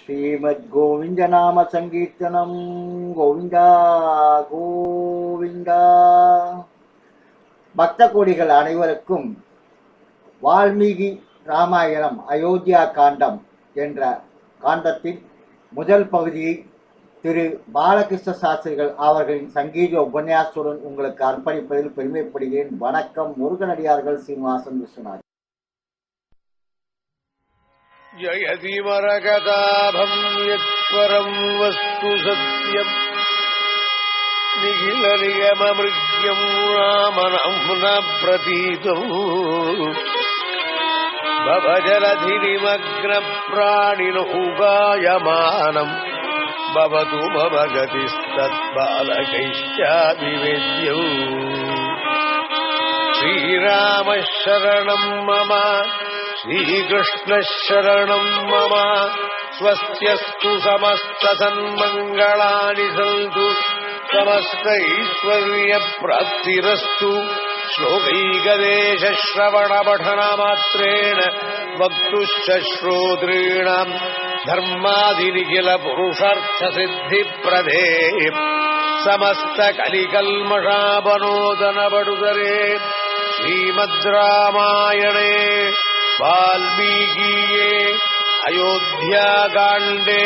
श्रीमद्गोविन्दनाम सङ्कीर्तनं கோவிந்தா கோவிந்தா பக்த கோடிகள் அனைவருக்கும் வால்மீகி ராமாயணம் அயோத்தியா காண்டம் என்ற காண்டத்தின் முதல் பகுதியை திரு பாலகிருஷ்ண சாஸ்திரிகள் அவர்களின் சங்கீத உபன்யாசத்துடன் உங்களுக்கு அர்ப்பணிப்பதில் பெருமைப்படுகிறேன் வணக்கம் முருகனடியார்கள் சீனிவாசன் விஸ்வநாத் जयतिमरकताभम् यत्परम् वस्तु सत्यम् निखिलनिगममृग्यम् नामनाम्ना प्रतीतम् भवजलधिनिमग्नप्राणिनौपायमानम् भवतु मम गतिस्तत्बालकैश्चाभिवेद्यौ श्रीरामः शरणम् मम श्रीकृष्णः शरणम् मम स्वस्त्यस्तु समस्तसन्मङ्गलानि सन्तु। समस्तैश्वर्यप्राप्तिरस्तु। श्लोकैकदेशश्रवणपठनमात्रेण वक्तुश्च श्रोतॄणाम् धर्मादिनिखिलपुरुषार्थसिद्धिप्रदे। समस्तकलिकल्मषापनोदनपडुदरे। श्रीमद् रामायणे वाल्मीकीये अयोध्याकाण्डे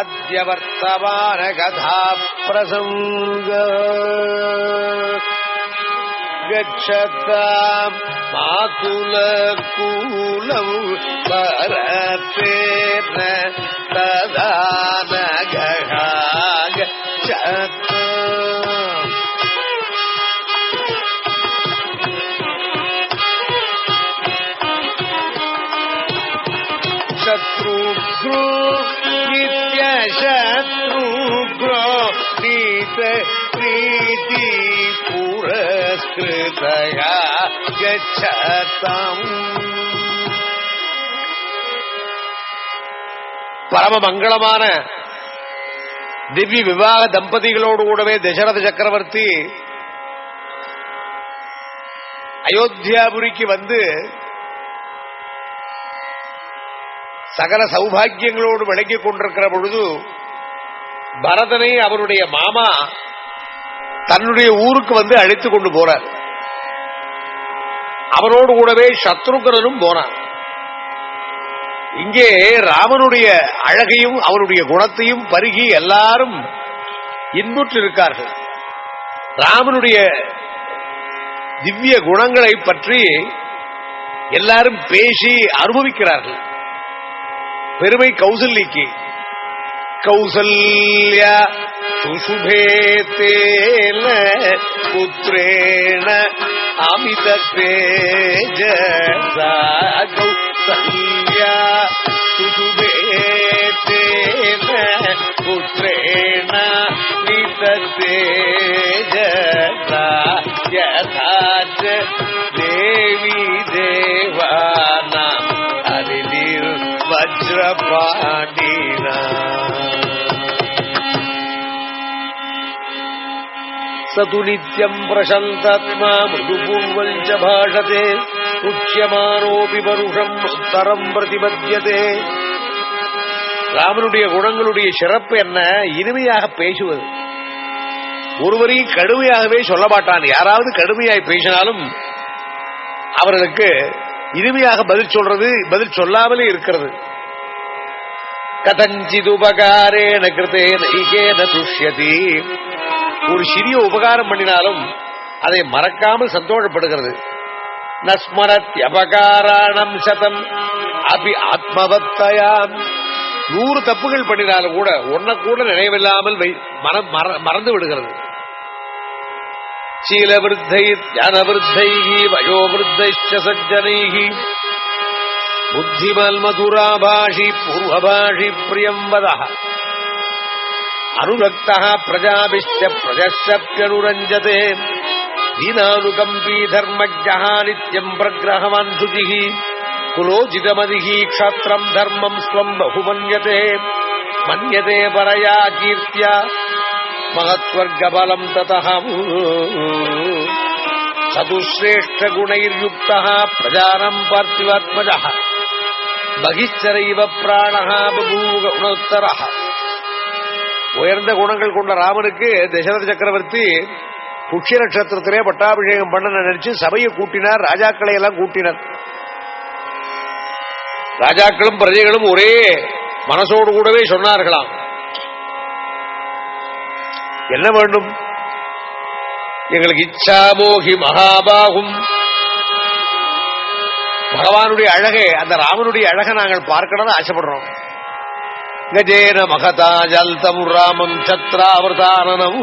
अद्य वर्तमानकथाप्रसङ्ग गच्छताम् मातुलकूलौ परतेन तदा पुरस्कृतया गच्छताम् பரம மங்களமான திவ்ய விவாக தம்பதிகளோடு கூடவே தசரத சக்கரவர்த்தி அயோத்தியாபுரிக்கு வந்து சகல சௌபாகியங்களோடு விளங்கிக் கொண்டிருக்கிற பொழுது பரதனை அவருடைய மாமா தன்னுடைய ஊருக்கு வந்து அழைத்துக் கொண்டு போறார் அவரோடு கூடவே சத்ருகரனும் போனான் இங்கே ராமனுடைய அழகையும் அவருடைய குணத்தையும் பருகி எல்லாரும் இன்புற்று இருக்கார்கள் ராமனுடைய திவ்ய குணங்களை பற்றி எல்லாரும் பேசி அனுபவிக்கிறார்கள். பெருமை கௌசல்யக்கு. கௌசல்யா சுசுபேத்தேன अमित तेज गौ संज्ञा सुदुभेतेन पुत्रेण नित तेज यथा च देवी देवानाम् हरिर्वज्रपाण சது நித்யம் பிரசந்தாத்மா மிருதுபூர்வம் பாஷதே உச்சியமானோபி பருஷம் தரம் பிரதிபத்தியதே ராமனுடைய குணங்களுடைய சிறப்பு என்ன? இனிமையாக பேசுவது. ஒருவரையும் கடுமையாகவே சொல்ல மாட்டான் யாராவது கடுமையாய் பேசினாலும் அவர்களுக்கு இனிமையாக பதில் சொல்றது பதில் சொல்லாமலே இருக்கிறது. கதஞ்சித் உபகாரேன கிருத்தே நைகேன துஷ்யதி. ஒரு சிறிய உபகாரம் பண்ணினாலும் அதை மறக்காமல் சந்தோஷப்படுகிறது. நஸ்மரத்யபகாராணம் சதம். அபி ஆத்மவத்தயாம். நூறு தப்புகள் பண்ணினாலும் கூட ஒன்ன கூட நினைவில்லாமல் வை- மனம் மற- மறந்து விடுகிறது. சீலவிருத்தை ஞானவிருத்தை வயோவிருத்தைச்ச சஜ்ஜனைகி புத்திமல் மதுராபாஷி பூர்வபாஷி பிரியம் வதா अनुरक्त प्रजाभिश्च प्रजश्चप्यनुरञ्जते दीनानुकम्पी धर्मज्ञः नित्यम् प्रग्रहवान् शुचिः कुलोचितमदिः क्षत्रम् धर्मम् स्वम् बहुमन्यते। मन्यते परया कीर्त्या। महत्वर्गबलम् ततः। चतुश्रेष्ठगुणैर्युक्तः प्रजानम् पार्थिवात्मजः। बहिश्चरैव प्राणः बभूव உயர்ந்த குணங்கள் கொண்ட ராமனுக்கு தசரத சக்கரவர்த்தி புஷ்ய நட்சத்திரத்திலே பட்டாபிஷேகம் பண்ண நினைச்சு சபையை கூட்டினார் ராஜாக்களை எல்லாம் கூட்டினார். ராஜாக்களும் பிரஜைகளும் ஒரே மனசோடு கூடவே சொன்னார்களாம். என்ன வேண்டும்? எங்களுக்கு இச்சாமோகி மகாபாகும். பகவானுடைய அழகை அந்த ராமனுடைய அழகை நாங்கள் பார்க்கணும்னு ஆசைப்படுறோம். கஜேன மகதா ஜல்தம் ராமம் சத்ராவர்தானனம்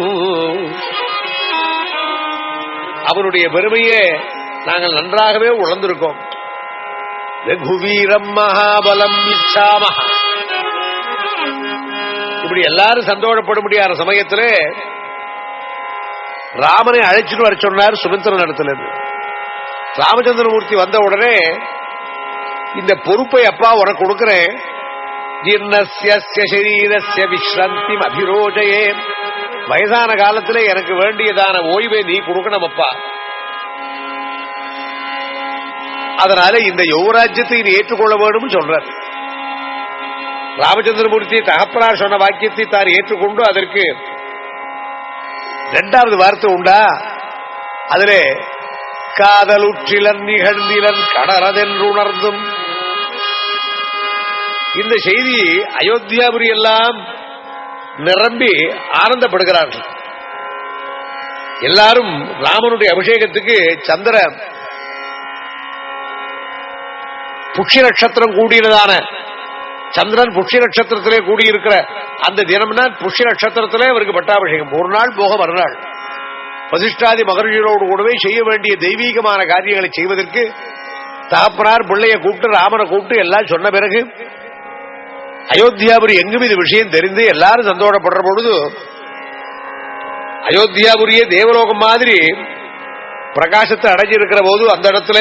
அவனுடைய பெருமையே நாங்கள் நன்றாகவே உழந்திருக்கோம் ரகுவீரம் மகாபலம் இச்சாமஹ இப்படி எல்லாரும் சந்தோஷப்பட முடியாத சமயத்திலே ராமனை அழைச்சிட்டு வர சொன்னார் சுமந்திரன் இடத்துல ராமச்சந்திரமூர்த்தி வந்த உடனே இந்த பொறுப்பை அப்பா உனக்கு கொடுக்கிறேன் ஜீர்ணஸ்ய சரீரஸ்ய விஸ்ரந்தி அபிரோஜயே வயதான காலத்துல எனக்கு வேண்டியதான ஓய்வை நீ கொடுக்கணும் அப்பா அதனால இந்த யுவராஜ்யத்தை நீ ஏற்றுக்கொள்ள வேண்டும் சொல்றார். ராமச்சந்திரமூர்த்தி தகப்பனார் சொன்ன வாக்கியத்தை தான் ஏற்றுக்கொண்டு அதற்கு இரண்டாவது வார்த்தை உண்டா? அதிலே காதலுற்றிலன் நிகழ்ந்திலன் கடறதென்றுணர்ந்தும் இந்த செய்தி அயோத்தியாபுரி எல்லாம் நிரம்பி ஆனந்தப்படுகிறார்கள். எல்லாரும் ராமனுடைய அபிஷேகத்துக்கு சந்திர புஷ்ய நட்சத்திரம் கூடியதான சந்திரன் புஷ்ய நட்சத்திரத்திலே கூடியிருக்கிற அந்த தினம்னா புஷ்ய நட்சத்திரத்திலே அவருக்கு பட்டாபிஷேகம். ஒரு நாள் போக மறுநாள். வசிஷ்டாதி மகர்ஷிகளோடு கூடவே செய்ய வேண்டிய தெய்வீகமான காரியங்களை செய்வதற்கு தகப்பனார் பிள்ளைய கூப்பிட்டு ராமனை கூப்பிட்டு எல்லாம் சொன்ன பிறகு அயோத்தியாபுரி எங்கும் இது விஷயம் தெரிந்து எல்லாரும் சந்தோஷப்படுற பொழுது அயோத்தியாபுரியே தேவலோகம் மாதிரி பிரகாசத்தை அடைஞ்சிருக்கிற போது அந்த இடத்துல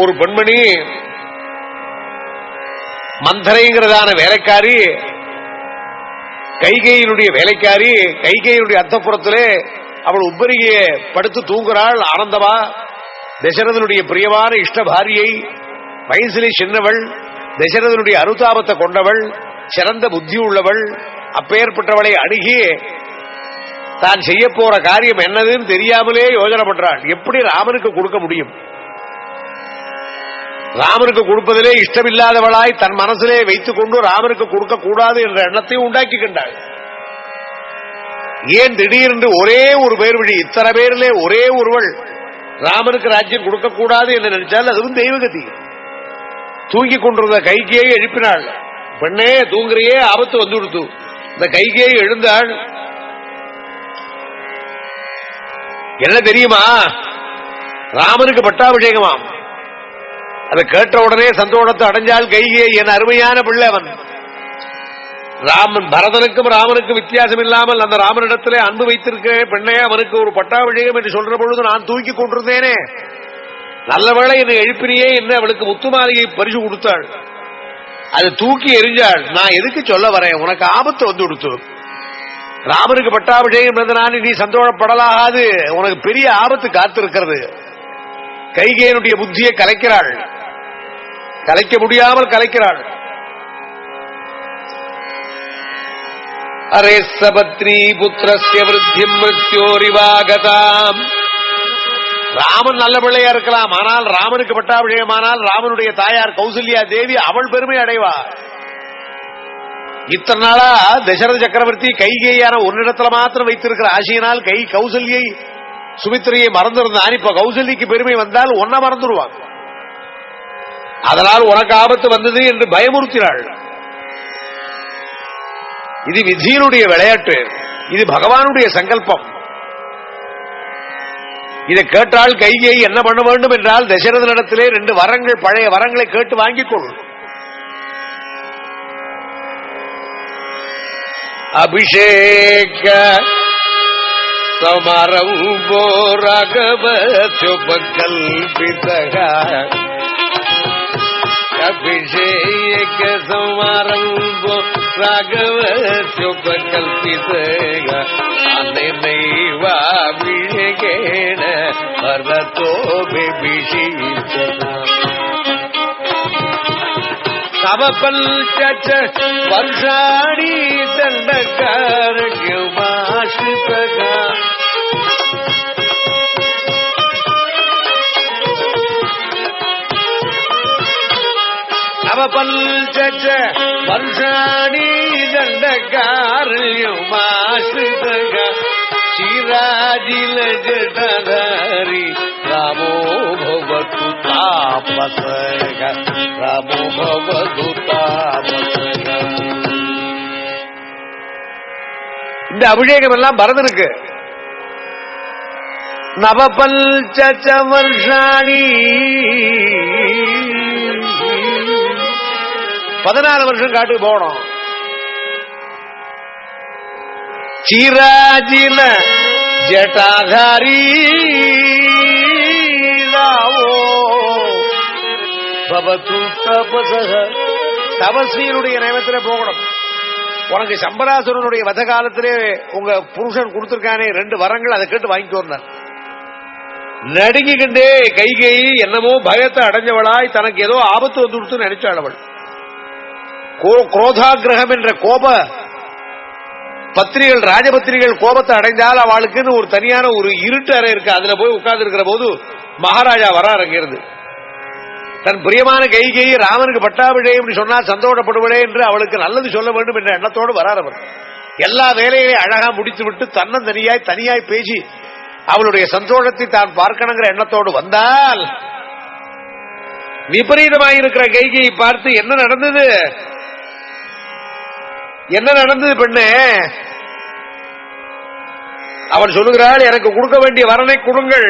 ஒரு பெண்மணி மந்தரைங்கிறதான வேலைக்காரி கைகையினுடைய வேலைக்காரி கைகையினுடைய அத்தப்புறத்திலே அவள் உப்பரிகைய படுத்து தூங்குறாள். ஆனந்தமா தசரதனுடைய பிரியமான இஷ்ட பாரியை வயசிலே சின்னவள். தசரதனுடைய அனுதாபத்தை கொண்டவள் சிறந்த புத்தி உள்ளவள் அப்பேற்பட்டவளை அணுகி தான் செய்ய போற காரியம் என்னதுன்னு தெரியாமலே யோஜனை பண்றாள். எப்படி ராமனுக்கு கொடுக்க முடியும்? ராமனுக்கு கொடுப்பதிலே இஷ்டமில்லாதவளாய் தன் மனசிலே வைத்துக் கொண்டு ராமனுக்கு கொடுக்க கூடாது என்ற எண்ணத்தை உண்டாக்கி கண்டாள். ஏன் திடீரென்று ஒரே ஒரு பேர் வழி இத்தனை பேரிலே ஒரே ஒருவள் ராமனுக்கு ராஜ்யம் கொடுக்க கூடாது என்று நினைச்சால் அதுவும் தெய்வகதி. தூங்கி கொண்டிருந்த கைகையை எழுப்பினாள். பெண்ணே தூங்குறையே ஆபத்து வந்து கொடுத்து இந்த கைகையை எழுந்தாள். என்ன தெரியுமா? ராமனுக்கு பட்டாபிஷேகமாம். அதை கேட்ட உடனே சந்தோஷத்தை அடைஞ்சால் கைகே என் அருமையான பிள்ளை அவன். ராமன் பரதனுக்கும் ராமனுக்கும் வித்தியாசம் இல்லாமல் அந்த ராமனிடத்திலே அன்பு வைத்திருக்க பெண்ணே அவனுக்கு ஒரு பட்டாபிஷேகம் என்று சொல்ற பொழுது நான் தூக்கி கொண்டிருந்தேனே. நல்லவேளை என்னை எழுப்பினியே என்று அவளுக்கு முத்து மாளிகை பரிசு கொடுத்தாள். அது தூக்கி எரிஞ்சாள் நான் எதுக்கு சொல்ல வரேன்? உனக்கு ஆபத்து வந்து கொடுத்து ராமனுக்கு பட்டாபிஷேகம் இருந்தனால நீ சந்தோஷப்படலாகாது. உனக்கு பெரிய ஆபத்து காத்திருக்கிறது. கைகேயனுடைய புத்தியை கலைக்கிறாள். கலைக்க முடியாமல் கலைக்கிறாள். அரே சபத்ரி புத்திரஸ்ய விருத்தி மிருத்யோரிவாகதாம். ராமன் நல்ல பிள்ளையா இருக்கலாம். ஆனால் ராமனுக்கு பட்டாபிஷேகமானால் ராமனுடைய தாயார் கௌசல்யா தேவி அவள் பெருமை அடைவா. இத்தனை நாளா தசரத சக்கரவர்த்தி கைகேயான ஒன்னிடத்துல மாத்திரம் வைத்திருக்கிற ஆசையினால் கை கௌசல்யை சுமித்திரையை மறந்திருந்தான் இப்ப கௌசல்யக்கு பெருமை வந்தால் ஒன்ன மறந்துடுவான் அதனால் உனக்கு ஆபத்து வந்தது என்று பயமுறுத்தினாள். இது விதியினுடைய விளையாட்டு. இது பகவானுடைய சங்கல்பம். இதை கேட்டால் கையை என்ன பண்ண வேண்டும் என்றால் தசரதனிடத்திலே ரெண்டு வரங்கள் பழைய வரங்களை கேட்டு வாங்கிக் கொள்ளும் அபிஷேக சமரம்போ ரகவ சுபகல்பிதக அபிஷேக சமரம்போ ராகவ சுபகல்பிதக அன்னைவாபிஷேகேன பரதோ பிபிஷீச்சனா நவபல்ச வருஷாணி தண்டகாரண்யமாசிதகா நவபல்ச வருஷாணி தண்டகாரண்யமாசிதகா சிராஜில ஜடதாரி ராமோ பவத்து தாபசக ராமோ பவது தாபசக. இந்த அபிஷேகம் எல்லாம் பரதனுக்கு நவபல்ச வருஷாணி பதினாலு வருஷம் காட்டுக்கு போனோம் சிராஜில ஜட்டாதாரி ராவோ. பவத்து தபசக தபஸ்வியனுடைய நேமத்திலே போகணும். உனக்கு சம்பராசுரனுடைய வத காலத்திலே உங்க புருஷன் கொடுத்திருக்கானே ரெண்டு வரங்கள் அதை கேட்டு வாங்கிக்கோர்னார் நடுங்கிக்கிண்டே கைகை என்னமோ பயத்தை அடைஞ்சவளாய் தனக்கு ஏதோ ஆபத்து வந்து நினைச்சாள் அவள். கோ- குரோதாகிரகம் என்ற கோப பத்திரிகள் ராஜபத்திரிகள் கோபத்தை அடைந்தால் அவளுக்குன்னு ஒரு தனியான ஒரு இருட்டு அறை இருக்கு. அதுல போய் உட்கார்ந்து இருக்கிற போது மகாராஜா வர அங்கிருந்து தன் பிரியமான கைகை ராமனுக்கு பட்டாபிஷேகம் சொன்னா சந்தோஷப்படுவடே என்று அவளுக்கு நல்லது சொல்ல வேண்டும் என்ற எண்ணத்தோடு வரார் அவர். எல்லா வேலைகளையும் அழகா முடித்து விட்டு தன்னந்தனியாய் தனியாய் பேசி அவளுடைய சந்தோஷத்தை தான் பார்க்கணுங்கிற எண்ணத்தோடு வந்தால் விபரீதமாயிருக்கிற கைகையை பார்த்து என்ன நடந்தது? என்ன நடந்தது பெண்ணே? அவன் சொல்லுகிறாள் எனக்கு கொடுக்க வேண்டிய வரனை கொடுங்கள்.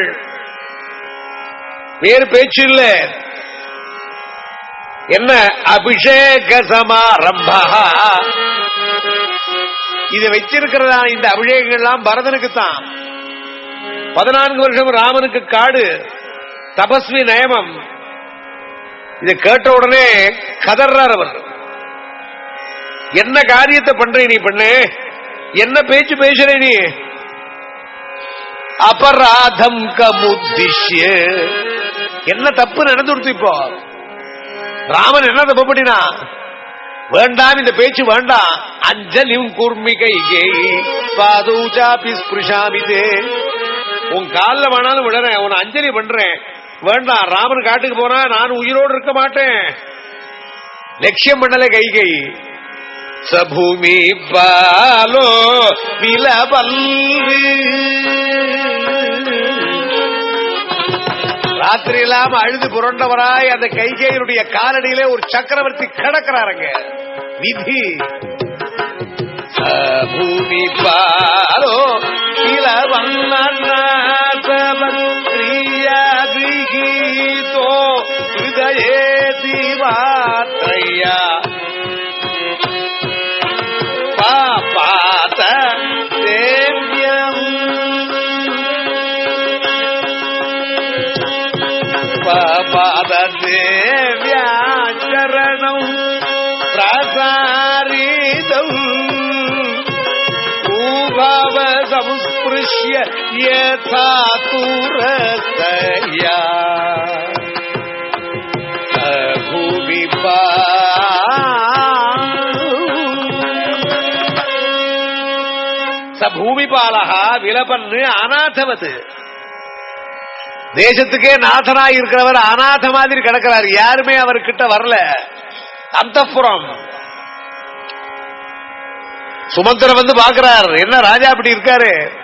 வேறு பேச்சு இல்ல. என்ன? அபிஷேக சமாரம்பா இதை வச்சிருக்கிறதா இந்த அபிஷேகங்கள் எல்லாம் பரதனுக்கு தான் பதினான்கு வருஷம் ராமனுக்கு காடு தபஸ்வி நயமம். இதை கேட்ட உடனே கதர்றார் அவர். என்ன காரியத்தை பண்ற நீ பண்ணு? என்ன பேச்சு பேசுற நீ? அபராதம் கமுத்திஷ்ய. என்ன தப்பு நடந்துடுத்து இப்போ? ராமன் என்ன தப்பு பண்ணினா? வேண்டாம் இந்த பேச்சு வேண்டாம். அஞ்சலியும் கூர்மி கைகே பாதூஜாபி ஸ்பிருஷாமிதே உன் கால்ல வேணாலும் விடுறேன் உன் அஞ்சலி பண்றேன். வேண்டாம் ராமன் காட்டுக்கு போனா நான் உயிரோடு இருக்க மாட்டேன். லட்சியம் பண்ணல கைகை. சபூமி பாலோ விலபல்லு ராத்திரி இல்லாம அழுது புரண்டவராய் அந்த கைகையினுடைய காலடியிலே ஒரு சக்கரவர்த்தி கிடக்கிறாருங்க. விதி. பூமி பாலோ சமுஸ்பிருஷ்ய யதா துரஸ்தயா பூமி ச பூமிபாலகா விலபன்னு அநாதவது தேசத்துக்கே நாதனா இருக்கிறவர் அநாத மாதிரி கிடக்கிறார். யாருமே அவர்கிட்ட வரல. அந்தப்புறம். சுமந்திர வந்து பாக்குறார் என்ன ராஜா அப்படி இருக்காரு?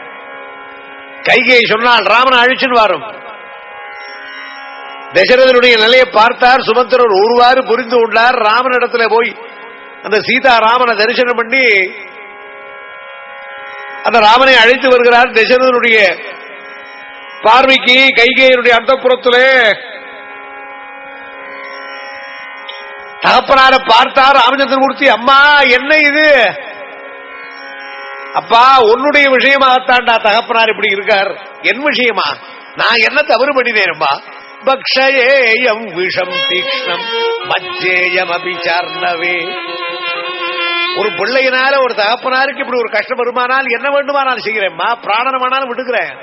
கைகையை சொன்னால் ராமன் அழிச்சுன்னு வரும் தசரதனுடைய நிலையை பார்த்தார் சுமந்திரர் ஒருவாறு புரிந்து கொண்டார் ராமனிடத்துல போய் அந்த சீதா ராமனை தரிசனம் பண்ணி அந்த ராமனை அழைத்து வருகிறார். தசரதனுடைய பார்வைக்கு கைகையனுடைய அந்தப்புறத்திலே தகப்பனார பார்த்தார் ராமச்சந்திரமூர்த்தி அம்மா என்ன இது? அப்பா உன்னுடைய விஷயமாகத்தான்டா தகப்பனார் இப்படி இருக்கார். என் விஷயமா? நான் என்ன தவறு பண்ணினேன்மா பக்ஷயேயம் விஷம் தீக்ஷ்ணம் மச்சேயம் அபிச்சார்ந்தவே ஒரு பிள்ளையினால ஒரு தகப்பனாருக்கு இப்படி ஒரு கஷ்டம் வருமானால் என்ன வேண்டுமானாலும் செய்கிறேன்மா பிராணனமானாலும் விடுக்கிறேன்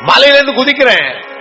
மலையிலிருந்து குதிக்கிறேன்.